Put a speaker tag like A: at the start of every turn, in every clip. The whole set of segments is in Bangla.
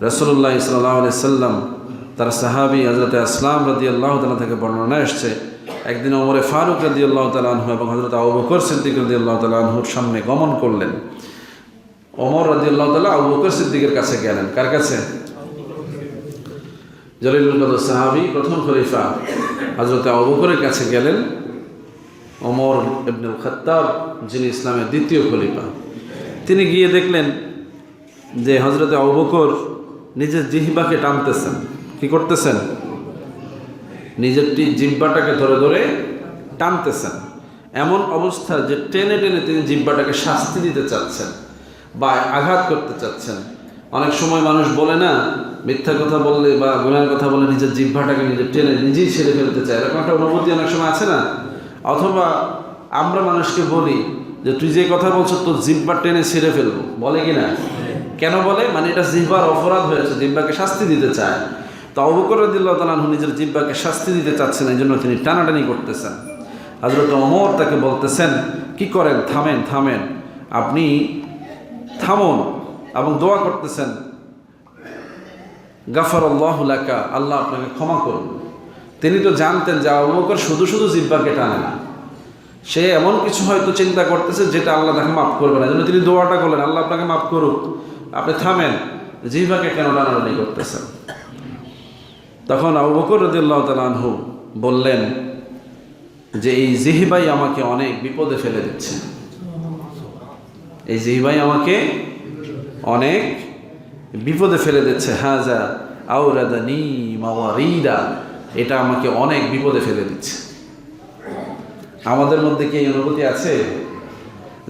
A: রসুল্লাহ সাল্লাহ সাল্লাম, তার সাহাবি হজরত আসলাম রদি আল্লাহ তালা থেকে বর্ণনা এসছে। একদিন ওমরে ফারুক রদি আল্লাহ তালাহু এবং হজরত আবু বকর সিদ্দিক রদি আল্লাহ তালাহুর সামনে গমন করলেন। ওমর রদি আল্লাহ তালা আবু বকর সিদ্দিকের কাছে গেলেন। কার কাছে? কদর সাহাবি, প্রথম খলিফা। হজরত আবু বকরের কাছে গেলেন। ওমর ইবনুল খত্তাব, যিনি ইসলামের দ্বিতীয় খলিফা। তিনি গিয়ে দেখলেন যে হজরত আবু বকর নিজের জিহ্বাকে টানতেছেন। কি করতেছেন? নিজের জিহ্বাটাকে ধরে ধরে টানতেছেন। এমন অবস্থা যে টেনে টেনে তিনি জিহ্বাটাকে শাস্তি দিতে চাচ্ছেন বা আঘাত করতে চাচ্ছেন। অনেক সময় মানুষ বলে না, মিথ্যা কথা বললে বা গুণের কথা বলে নিজের জিহ্বাটাকে নিজের টেনে নিজেই ছেড়ে ফেলতে চায়। এরকম একটা অনুভূতি অনেক সময় আছে না? অথবা আমরা মানুষকে বলি যে, তুই যে কথা বলছো তোর জিহ্বা টেনে ছেড়ে ফেলব। বলে কি না? কেন বলে? মানে এটা জিহ্বার অপরাধ হয়েছে, জিহ্বাকে শাস্তি দিতে চায়। তো অবকর রদিল্লাহ নিজের জিহ্বাকে শাস্তি দিতে চাচ্ছেন এই জন্য তিনি টানাটানি করতেছেন। হজরত অমর তাকে বলতেছেন, কি করেন? থামেন থামেন। আপনি থামুন এবং দোয়া করতেছেন। গাফর আল্লাহ লাকা, আল্লাহ আপনাকে ক্ষমা করুন। তিনি তো জানতেন যে আবু বকর শুধু শুধু জিব্বাকে টানে না। সে এমন কিছু হয়তো চিন্তা করতেছে যেটা আল্লাহ তাকে মাফ করবে না। জন্য তিনি দোয়াটা করলেন, আল্লাহ আপনাকে মাফ করুক। আপনি থামেন, জিহ্বাকে কেন টানাটানি করতেছেন? তখন আবু বকর রদিল্লাহ বললেন যে, এই জিহিবাই আমাকে অনেক বিপদে ফেলে দিচ্ছে। এই জিহিবাই আমাকে অনেক বিপদে ফেলে দিচ্ছে। হাজা আউরাদানি মাওয়ারিদা, এটা আমাকে অনেক বিপদে ফেলে দিচ্ছে। আমাদের মধ্যে কি এই অনুভূতি আছে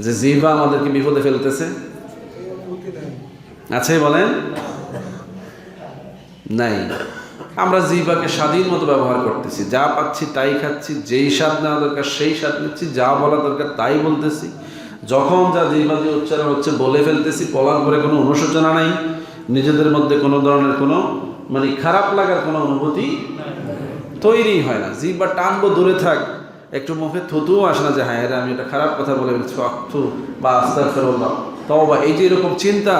A: যে, জিহ্বা আমাদেরকে বিপদে ফেলতেছে? আছে বলেন। নাই। আমরা জিহ্বাকে স্বাধীন মতো ব্যবহার করতেছি। যা পাচ্ছি তাই খাচ্ছি, যেই স্বাদ নেওয়া দরকার সেই স্বাদ নিচ্ছি, যা বলা দরকার তাই বলতেছি। যখন যা জিহ্বা দিয়ে উচ্চারণ হচ্ছে বলে ফেলতেছি, বলার পরে কোনো অনুশোচনা নাই। নিজেদের মধ্যে কোনো ধরনের কোনো মানে খারাপ লাগার কোনো অনুভূতি তৈরি হয় না। জিহ্বা টানবো, দূরে থাক। একটু মুখে থুতুও আসে না যে হ্যাঁ আমি এটা খারাপ কথা বলে ফেলছি। বা আস্তা ফেরোল্লাম তাও বা এই যে এরকম চিন্তা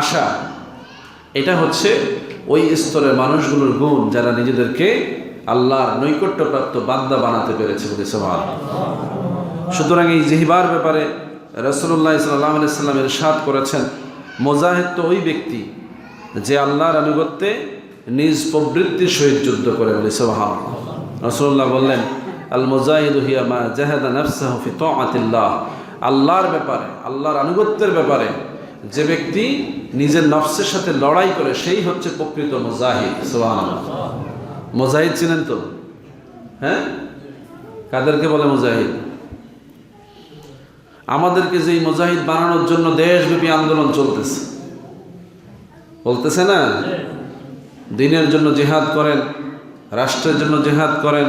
A: আসা এটা হচ্ছে ওই স্তরের মানুষগুলোর গুণ যারা নিজেদেরকে আল্লাহর নৈকট্যপ্রাপ্ত বান্দা বানাতে পেরেছে বলে সবার সুতরাং এই জিহিবার ব্যাপারে রসুল্লাহ সাল্লাহ সাল্লামের সাদ করেছেন, মোজাহেদ তো ওই ব্যক্তি যে আল্লাহর আনুগত্যে নিজ প্রবৃত্তির সহিত যুদ্ধ করে বলে সোহান রসুল্লাহ বললেন আল মোজাহিদ মা জাহেদা নফসাহ ফি তাআতিল্লাহ। আল্লাহর ব্যাপারে, আল্লাহর আনুগত্যের ব্যাপারে যে ব্যক্তি নিজের নফসের সাথে লড়াই করে সেই হচ্ছে প্রকৃত মুজাহিদ সোহান মুজাহিদ ছিলেন তো? হ্যাঁ? কাদেরকে বলে মুজাহিদ? আমাদেরকে যে মুজাহিদ বানানোর জন্য দেশব্যাপী আন্দোলন চলতেছে। বলতেছে না? দিনের জন্য জেহাদ করেন, রাষ্ট্রের জন্য জেহাদ করেন,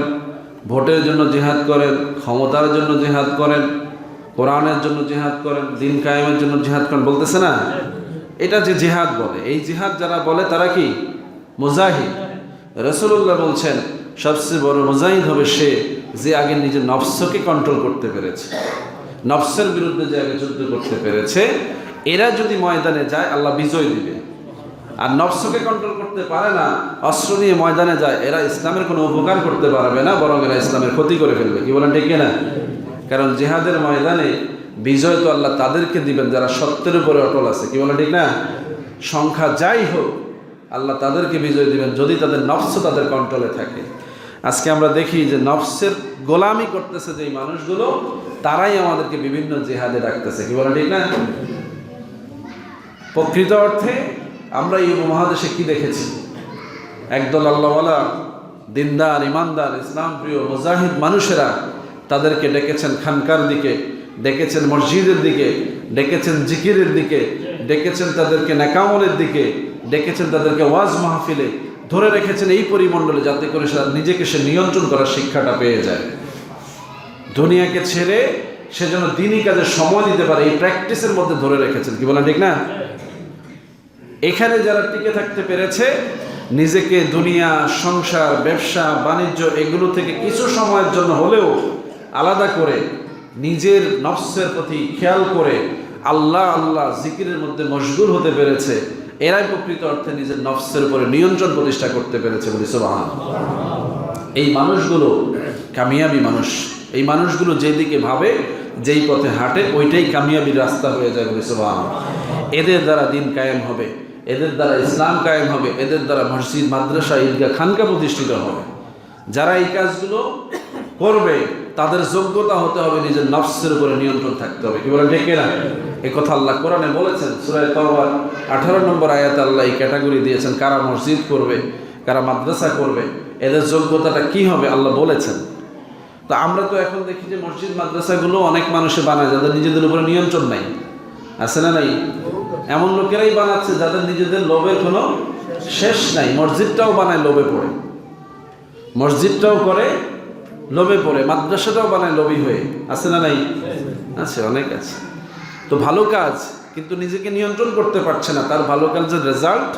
A: ভোটের জন্য জেহাদ করেন, ক্ষমতার জন্য জেহাদ করেন, কোরআনের জন্য জেহাদ করেন, দিন কায়েমের জন্য জেহাদ করেন, বলতেছে না? এটা যে জেহাদ বলে, এই জেহাদ যারা বলে তারা কি? মুজাহিদ। রসুল্লাহ বলছেন, সবচেয়ে বড় মুজাহিদ হবে সে যে আগে নিজের নফসকে কন্ট্রোল করতে পেরেছে। নফসের বিরুদ্ধে যে আগে যুদ্ধ করতে পেরেছে, এরা যদি ময়দানে যায়, আল্লাহ বিজয় দিবে। আর নফসকে কন্ট্রোল করতে পারে না, অস্ত্র নিয়ে ময়দানে যায়, এরা ইসলামের কোনো উপকার করতে পারবে না, বরং এরা ইসলামের ক্ষতি করে ফেলবে। কি বলেন ঠিক না কারণ জেহাদের ময়দানে বিজয় তো আল্লাহ তাদেরকে দিবেন, যারা সত্যের উপরে অটল আছে। কি বলেন ঠিক না? সংখ্যা যাই হোক, আল্লাহ তাদেরকে বিজয় দিবেন, যদি তাদের নফস তাদের কন্ট্রোলে থাকে। আজকে আমরা দেখি যে নফসের গোলামি করতেছে যে মানুষগুলো, তারাই আমাদেরকে বিভিন্ন জেহাদে রাখতেছে কি বলেন ঠিক না? প্রকৃত অর্থে আমরা এই উপমহাদেশে কি দেখেছি? একদল আল্লাহওয়ালা, দিনদার, ইমানদার, ইসলাম প্রিয়, মুজাহিদ মানুষেরা তাদেরকে ডেকেছেন খানকার দিকে। ডেকেছেন মসজিদের দিকে, ডেকেছেন জিকিরের দিকে, ডেকেছেন তাদেরকে নাকামলের দিকে, ডেকেছেন তাদেরকে ওয়াজ মাহফিলে। ধরে রেখেছেন এই পরিমণ্ডলে যাতে করে সে নিজেকে সে নিয়ন্ত্রণ করার শিক্ষাটা পেয়ে যায়। দুনিয়াকে ছেড়ে সে যেন দিনই কাজে সময় দিতে পারে, এই প্র্যাকটিসের মধ্যে ধরে রেখেছেন। কি বলেন ঠিক না? এখানে যারা টিকে থাকতে পেরেছে, নিজেকে দুনিয়া, সংসার, ব্যবসা, বাণিজ্য, এগুলো থেকে কিছু সময়ের জন্য হলেও আলাদা করে নিজের নফসের প্রতি খেয়াল করে আল্লাহ আল্লাহ জিকিরের মধ্যে মশগুল হতে পেরেছে। এরাই প্রকৃত অর্থে নিজের নফসের উপরে নিয়ন্ত্রণ প্রতিষ্ঠা করতে পেরেছে বলি সুবহান এই মানুষগুলো কামিয়াবি মানুষ। এই মানুষগুলো যেদিকে ভাবে, যেই পথে হাঁটে, ওইটাই কামিয়াবির রাস্তা হয়ে যায় বলি সুবহান এদের দ্বারা দিন কায়েম হবে। এদের দ্বারা ইসলাম কায়েম হবে। এদের দ্বারা মসজিদ, মাদ্রাসা, ঈদগাহ, খানকা প্রতিষ্ঠিত হবে। যারা এই কাজগুলো করবে তাদের যোগ্যতা হতে হবে, নিজের নফসের উপরে নিয়ন্ত্রণ থাকতে হবে। কি বলেন ঠিক না এই কথা আল্লাহ কোরআনে বলেছেন সুরায় তওবার, আঠারো নম্বর আয়াত আল্লাহ এই ক্যাটাগরি দিয়েছেন, কারা মসজিদ করবে, কারা মাদ্রাসা করবে, এদের যোগ্যতাটা কি হবে আল্লাহ বলেছেন। তো আমরা তো এখন দেখি যে মসজিদ, মাদ্রাসাগুলো অনেক মানুষে বানায়, যাদের নিজেদের উপরে নিয়ন্ত্রণ নাই। আছে না নাই? এমন লোকেরাই বানাচ্ছে যাদের নিজেদের লোভের কোনো শেষ নাই। মসজিদটাও বানায় লোভে পড়ে। মসজিদটাও করে লোভে পড়ে, মাদ্রাসাটাও বানায় লোভী হয়ে। আছে না নাই? আছে, অনেক আছে। তো ভালো কাজ, কিন্তু নিজেকে নিয়ন্ত্রণ করতে পারছে না, তার ভালো কাজের রেজাল্ট